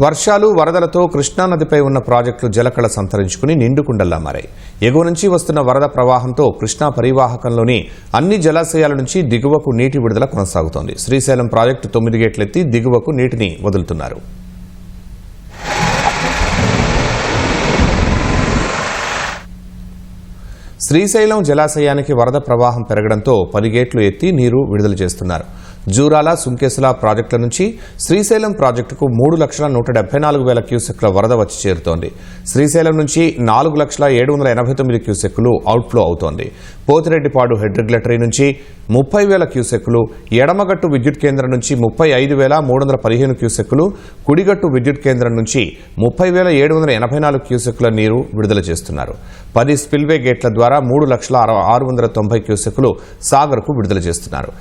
వర్షాలు వరదలతో కృష్ణానదిపై ఉన్న ప్రాజెక్టులు జలకళ సంతరించుకుని నిండుకుండల్లా మారాయి. ఎగువ నుంచి వస్తున్న వరద ప్రవాహంతో కృష్ణా పరివాహకంలోని అన్ని జలాశయాల నుంచి దిగువకు నీటి విడుదల కొనసాగుతోంది. శ్రీశైలం ప్రాజెక్టు తొమ్మిది గేట్లెత్తి దిగువకు నీటిని వదులుతున్నారు. శ్రీశైలం జలాశయానికి వరద ప్రవాహం పెరగడంతో పది గేట్లు ఎత్తి నీరు విడుదల చేస్తున్నారు. జూరాల సుంకేసుల ప్రాజెక్టుల నుంచి శ్రీశైలం ప్రాజెక్టుకు మూడు లక్షల నూట డెబ్బై నాలుగు వేల క్యూసెక్ల వరద వచ్చి చేరుతోంది. శ్రీశైలం నుంచి నాలుగు లక్షల ఏడు వందల ఎనభై తొమ్మిది క్యూసెక్కులు అవుట్ఫ్లో అవుతోంది. పోతిరెడ్డిపాడు హెడ్ రెగ్యులేటరీ నుంచి ముప్పై వేల క్యూసెక్కులు ఎడమగట్టు విద్యుత్ కేంద్రం నుంచి ముప్పై ఐదు వేల మూడు వందల పదిహేను క్యూసెక్కులు కుడిగట్టు విద్యుత్ కేంద్రం నుంచి ముప్పై వేల ఏడు వందల ఎనభై నాలుగు క్యూసెక్కుల నీరు విడుదల చేస్తున్నారు. పది స్పిల్వే గేట్ల ద్వారా మూడు లక్షల ఆరు వందల తొంభై క్యూసెక్కులు సాగర్కు విడుదల చేస్తున్నారు.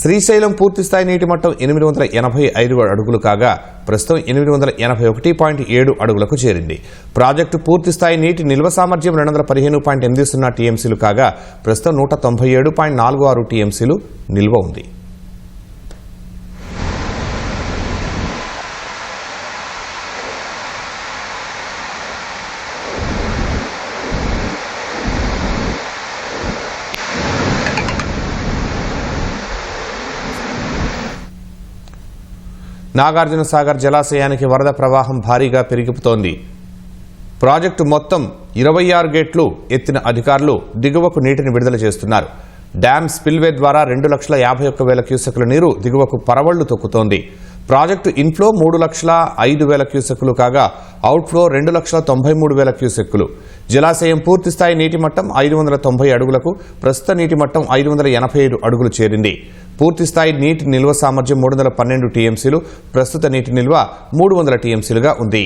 శ్రీశైలం పూర్తిస్థాయి నీటి మట్టం ఎనిమిది వందల ఎనభై ఐదు అడుగులు కాగా ప్రస్తుతం ఎనిమిది వందల ఎనభై ఒకటి పాయింట్ ఏడు అడుగులకు చేరింది. ప్రాజెక్టు పూర్తిస్థాయి నీటి నిల్వ సామర్థ్యం రెండు వందల పదిహేను పాయింట్ ఎనిమిది సున్నా టీఎంసీలు కాగా ప్రస్తుతం నూట తొంభై ఏడు పాయింట్ నాలుగు ఆరు టీఎంసీలు నిల్వ ఉంది. నాగార్జున సాగర్ జలాశయానికి వరద ప్రవాహం భారీగా పెరిగిపోతోంది. ప్రాజెక్టు మొత్తం ఇరవై ఆరు గేట్లు ఎత్తిన అధికారులు దిగువకు నీటిని విడుదల చేస్తున్నారు. డ్యామ్ స్పిల్వే ద్వారా రెండు లక్షల యాభై ఒక్క వేల క్యూసెక్ల నీరు దిగువకు పరవళ్ళు తొక్కుతోంది. ప్రాజెక్టు ఇన్ఫ్లో మూడు లక్షల ఐదు వేల క్యూసెక్కులు కాగా అవుట్ఫ్లో రెండు లక్షల తొంభై మూడు వేల క్యూసెక్కులు. జలాశయం పూర్తిస్థాయి నీటి మట్టం ఐదు వందల తొంభై అడుగులకు ప్రస్తుత నీటి మట్టం ఐదు వందల ఎనభై ఐదు అడుగులు చేరింది. పూర్తిస్థాయి నీటి నిల్వ సామర్థ్యం మూడు వందల పన్నెండు టీఎంసీలు ప్రస్తుత నీటి నిల్వ మూడు వందల టీఎంసీలుగా ఉంది.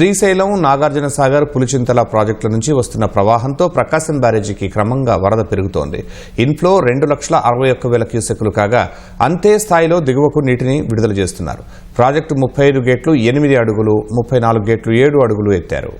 శ్రీశైలం నాగార్జున సాగర్ పులిచింతల ప్రాజెక్టుల నుంచి వస్తున్న ప్రవాహంతో ప్రకాశం బ్యారేజీకి క్రమంగా వరద పెరుగుతోంది. ఇన్ఫ్లో రెండు లక్షల అరవై ఒక్క వేల క్యూసెక్లు కాగా అంతే స్థాయిలో దిగువకు నీటిని విడుదల చేస్తున్నారు. ప్రాజెక్టు ముప్పై ఐదు గేట్లు ఎనిమిది అడుగులు ముప్పై నాలుగు గేట్లు ఏడు అడుగులు ఎత్తారు.